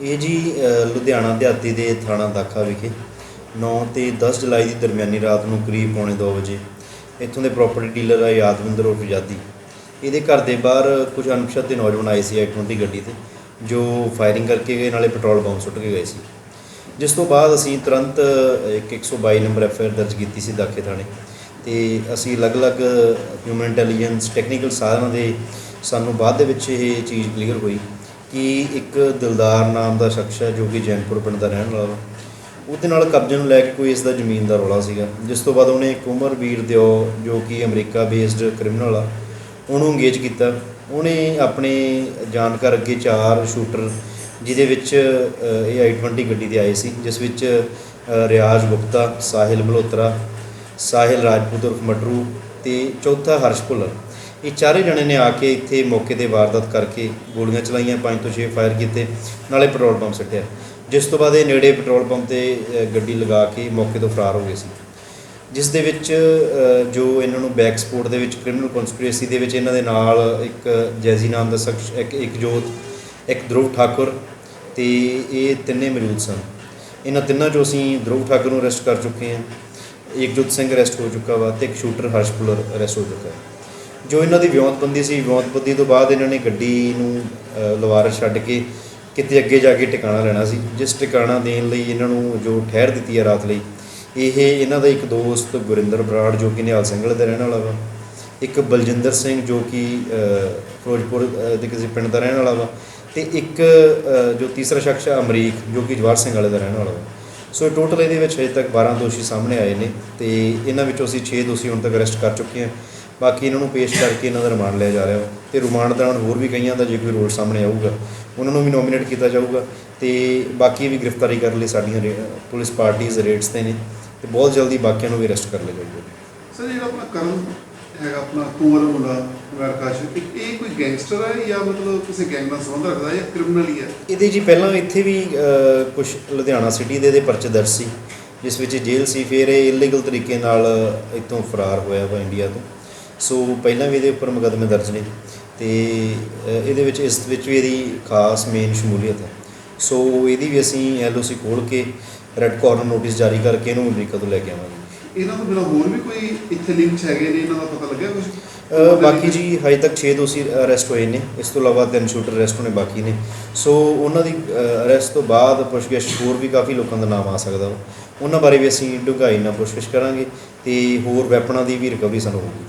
ਇਹ ਜੀ ਲੁਧਿਆਣਾ ਦਿਹਾਤੀ ਦੇ ਥਾਣਾ ਦਾਖਾ ਵਿਖੇ 9 ਤੇ 10 ਜੁਲਾਈ ਦੀ ਦਰਮਿਆਨੀ ਰਾਤ ਨੂੰ ਕਰੀਬ ਪੌਣੇ 2 ਵਜੇ ਇੱਥੋਂ ਦੇ ਪ੍ਰਾਪਰਟੀ ਡੀਲਰ ਆ ਯਾਦਵਿੰਦਰ ਉਰਫ ਯਾਦੀ ਇਹਦੇ ਘਰ ਦੇ ਬਾਹਰ ਕੁਝ ਅਣਪਛਾਤੇ ਨੌਜਵਾਨ ਆਏ ਸੀ ਐਕਟੋਂ ਦੀ ਗੱਡੀ ਤੇ, ਜੋ ਫਾਇਰਿੰਗ ਕਰਕੇ ਗਏ, ਨਾਲੇ ਪੈਟਰੋਲ ਬੰਬ ਸੁੱਟ ਕੇ ਗਏ ਸੀ। ਜਿਸ ਤੋਂ ਬਾਅਦ ਅਸੀਂ ਤੁਰੰਤ ਇੱਕ 122 ਨੰਬਰ ਐਫ ਆਈ ਆਰ ਦਰਜ ਕੀਤੀ ਸੀ ਦਾਖੇ ਥਾਣੇ। ਤੇ ਅਸੀਂ ਅਲੱਗ-ਅਲੱਗ ਹਿਊਮਨ ਇੰਟੈਲੀਜੈਂਸ ਟੈਕਨੀਕਲ ਸਾਧਨਾਂ ਦੇ ਸਾਨੂੰ ਬਾਅਦ ਦੇ ਵਿੱਚ ਇਹ ਚੀਜ਼ ਕਲੀਅਰ ਹੋਈ। ਕਿ ਇੱਕ ਦਿਲਦਾਰ ਨਾਮ ਦਾ ਸ਼ਖਸ ਹੈ ਜੋ ਕਿ ਜੈਨਪੁਰ ਪਿੰਡ ਦਾ ਰਹਿਣ ਵਾਲਾ ਵਾ? ਉਹਦੇ ਨਾਲ ਕਬਜ਼ੇ ਨੂੰ ਲੈ ਕੇ ਕੋਈ ਇਸ ਦਾ ਜ਼ਮੀਨ ਦਾ ਰੌਲਾ ਸੀਗਾ। ਜਿਸ ਤੋਂ ਬਾਅਦ ਉਹਨੇ ਕੁਮਰਵੀਰ ਦਿਓ ਜੋ ਕਿ ਅਮਰੀਕਾ ਬੇਸਡ ਕ੍ਰਿਮੀਨਲ ਆ ਉਹਨੂੰ ਇੰਗੇਜ ਕੀਤਾ। ਉਹਨੇ ਆਪਣੇ ਜਾਣਕਾਰ ਅੱਗੇ ਚਾਰ ਸ਼ੂਟਰ ਜਿਹਦੇ ਵਿੱਚ ਅ, ਇਹ i20 ਗੱਡੀ ਤੇ ਆਏ ਸੀ ਜਿਸ ਵਿੱਚ ਰਿਆਜ਼ ਗੁਪਤਾ ਸਾਹਿਲ ਮਲਹੋਤਰਾ ਸਾਹਿਲ ਰਾਜਪੂਤ ਉਰਫ ਮਟਰੂ ਤੇ ਚੌਥਾ ਹਰਸ਼ ਭੁੱਲਰ। ਇਹ ਚਾਰੇ ਜਣੇ ਨੇ ਆ ਕੇ ਇੱਥੇ ਮੌਕੇ ਤੇ ਵਾਰਦਾਤ ਕਰਕੇ ਗੋਲੀਆਂ ਚਲਾਈਆਂ, ਪੰਜ ਤੋਂ ਛੇ ਫਾਇਰ ਕੀਤੇ, ਨਾਲੇ ਪੈਟਰੋਲ ਪੰਪ ਸੱਟਿਆ। ਜਿਸ ਤੋਂ ਬਾਅਦ ਇਹ ਨੇੜੇ ਪੈਟਰੋਲ ਪੰਪ ਤੇ ਗੱਡੀ ਲਗਾ ਕੇ ਮੌਕੇ ਤੋਂ ਫਰਾਰ ਹੋ ਗਏ ਸੀ। ਜਿਸ ਦੇ ਵਿੱਚ ਜੋ ਇਹਨਾਂ ਨੂੰ ਬੈਕ ਸਪੋਰਟ ਦੇ ਵਿੱਚ ਕ੍ਰਿਮੀਨਲ ਕਨਸਪੀਰੇਸੀ ਦੇ ਵਿੱਚ ਇਹਨਾਂ ਦੇ ਨਾਲ ਇੱਕ ਜੈਜ਼ੀ ਨਾਮ ਦਾ ਸ਼ਖਸ, ਇੱਕ ਇੱਕ ਜੋਤ, ਇੱਕ ਧਰੁਵ ਠਾਕੁਰ ਤੇ ਇਹ ਤਿੰਨੇ ਮੌਜੂਦ ਸਨ। ਇਹਨਾਂ ਤਿੰਨਾਂ ਚੋਂ ਅਸੀਂ ਧਰੁਵ ਠਾਕੁਰ ਨੂੰ ਅਰੈਸਟ ਕਰ ਚੁੱਕੇ ਹਾਂ। ਇਕਜੋਤ ਸਿੰਘ ਅਰੈਸਟ ਹੋ ਚੁੱਕਾ ਵਾ ਤੇ ਇੱਕ ਸ਼ੂਟਰ ਹਰਸ਼ ਪੁਲਰ ਅਰੈਸਟ ਹੋ ਚੁੱਕਾ ਹੈ। ਜੋ ਇਹਨਾਂ ਦੀ ਵਿਉਂਤਬੰਦੀ ਸੀ ਵਿਉਂਤਬੰਦੀ ਤੋਂ ਬਾਅਦ ਇਹਨਾਂ ਨੇ ਗੱਡੀ ਨੂੰ ਲਵਾਰ ਛੱਡ ਕੇ ਕਿਤੇ ਅੱਗੇ ਜਾ ਕੇ ਟਿਕਾਣਾ ਲੈਣਾ ਸੀ। ਜਿਸ ਟਿਕਾਣਾ ਦੇਣ ਲਈ ਇਹਨਾਂ ਨੂੰ ਜੋ ਠਹਿਰ ਦਿੱਤੀ ਹੈ ਰਾਤ ਲਈ ਇਹ ਇਹਨਾਂ ਦਾ ਇੱਕ ਦੋਸਤ ਗੁਰਿੰਦਰ ਬਰਾੜ ਜੋ ਕਿ ਨਿਹਾਲ ਸਿੰਘ ਵਾਲੇ ਦਾ ਰਹਿਣ ਵਾਲਾ ਵਾ। ਇੱਕ ਬਲਜਿੰਦਰ ਸਿੰਘ ਜੋ ਕਿ ਫਿਰੋਜ਼ਪੁਰ ਅ, ਦੇ ਕਿਸੇ ਪਿੰਡ ਦਾ ਰਹਿਣ ਵਾਲਾ ਵਾ। ਤੇ ਇੱਕ ਜੋ ਤੀਸਰਾ ਸ਼ਖਸ ਹੈ ਅਮਰੀਕ ਜੋ ਕਿ ਜਵਾਰ ਸਿੰਘ ਵਾਲੇ ਦਾ ਰਹਿਣ ਵਾਲਾ ਵਾ। ਸੋ ਟੋਟਲ ਇਹਦੇ ਵਿੱਚ ਹਜੇ ਤੱਕ 12 ਦੋਸ਼ੀ ਸਾਹਮਣੇ ਆਏ ਨੇ ਤੇ ਇਹਨਾਂ ਵਿੱਚੋਂ ਅਸੀਂ 6 ਦੋਸ਼ੀ ਹੁਣ ਤੱਕ ਅਰੈਸਟ ਕਰ ਚੁੱਕੇ ਹਾਂ। ਬਾਕੀ ਇਹਨਾਂ ਨੂੰ ਪੇਸ਼ ਕਰਕੇ ਇਹਨਾਂ ਦਾ ਰਿਮਾਂਡ ਲਿਆ ਜਾ ਰਿਹਾ ਵਾ। ਤੇ ਰਿਮਾਂਡ ਦੌਰਾਨ ਹੋਰ ਵੀ ਕਈਆਂ ਦਾ ਜੇ ਕੋਈ ਰੋਲ ਸਾਹਮਣੇ ਆਊਗਾ ਉਹਨਾਂ ਨੂੰ ਵੀ ਨੋਮੀਨੇਟ ਕੀਤਾ ਜਾਊਗਾ। ਤੇ ਬਾਕੀ ਵੀ ਗ੍ਰਿਫਤਾਰੀ ਕਰਨ ਲਈ ਸਾਡੀਆਂ ਪੁਲਿਸ ਪਾਰਟੀਆਂ ਰੇਡਸ ਤੇ ਨੇ। ਤੇ ਬਹੁਤ ਜਲਦੀ ਬਾਕੀਆਂ ਨੂੰ ਵੀ ਅਰੈਸਟ ਕਰ ਲਿਆ ਜਾਊਗਾ। ਸਰ ਜਿਹੜਾ ਆਪਣਾ ਕਰਨ ਹੈਗਾ ਆਪਣਾ ਕੁੰਵਰ ਮੁੰਡਾ ਵਰਕਾਸ਼ ਇਹ ਕੋਈ ਗੈਂਗਸਟਰ ਹੈ ਜਾਂ ਮਤਲਬ ਕਿਸੇ ਗੈਂਗ ਨਾਲ ਸੰਬੰਧ ਰੱਖਦਾ ਹੈ ਜਾਂ ਕ੍ਰਿਮੀਨਲ ਹੀ ਹੈ? ਇਹਦੇ ਜੀ ਪਹਿਲਾਂ ਇੱਥੇ ਵੀ ਕੁਝ ਲੁਧਿਆਣਾ ਸਿਟੀ ਦੇ ਦੇ ਪਰਚੇ ਦਰਜ ਸੀ ਜਿਸ ਵਿੱਚ ਜੇਲ੍ਹ ਸੀ ਫਿਰ ਇਹ ਇਲੀਗਲ ਤਰੀਕੇ ਨਾਲ ਇੱਥੋਂ ਫਰਾਰ ਹੋਇਆ ਵਾ ਇੰਡੀਆ ਤੋਂ। ਸੋ ਪਹਿਲਾਂ ਵੀ ਇਹਦੇ ਉੱਪਰ ਮੁਕੱਦਮੇ ਦਰਜ ਨੇ ਤੇ ਇਹਦੇ ਵਿੱਚ ਇਸ ਵਿੱਚ ਵੀ ਇਹਦੀ ਖਾਸ ਮੇਨ ਸ਼ਮੂਲੀਅਤ ਹੈ। ਸੋ ਇਹਦੀ ਵੀ ਅਸੀਂ ਐਲਓਸੀ ਖੋਲ ਕੇ ਰੈੱਡ ਕਾਰਨਰ ਨੋਟਿਸ ਜਾਰੀ ਕਰਕੇ ਇਹਨੂੰ ਅਮਰੀਕਾ ਤੋਂ ਲੈ ਕੇ ਆਵਾਂਗੇ। ਇਹਨਾਂ ਤੋਂ ਬਿਨਾਂ ਹੋਰ ਵੀ ਕੋਈ ਇੱਥੇ ਲਿੰਕਸ ਹੈਗੇ ਨੇ ਇਹਨਾਂ ਦਾ ਪਤਾ ਲੱਗਿਆ ਕੁਝ ਬਾਕੀ ਜੀ ਹਜੇ ਤੱਕ 6 ਦੋਸ਼ੀ ਅਰੈਸਟ ਹੋਏ ਨੇ। ਇਸ ਤੋਂ ਇਲਾਵਾ ਤਿੰਨ ਸ਼ੂਟਰ ਅਰੈਸਟ ਹੋਣੇ ਬਾਕੀ ਨੇ। ਸੋ ਉਹਨਾਂ ਦੀ ਅਰੈਸਟ ਤੋਂ ਬਾਅਦ ਪੁੱਛਗਿੱਛ ਹੋਰ ਵੀ ਕਾਫੀ ਲੋਕਾਂ ਦਾ ਨਾਮ ਆ ਸਕਦਾ ਉਹਨਾਂ ਬਾਰੇ ਵੀ ਅਸੀਂ ਡੂੰਘਾਈ ਨਾਲ ਪੁੱਛਗਿੱਛ ਕਰਾਂਗੇ ਤੇ ਹੋਰ ਵੈਪਨਾਂ ਦੀ ਵੀ ਰਿਕਵਰੀ ਸਾਨੂੰ ਹੋਊਗੀ।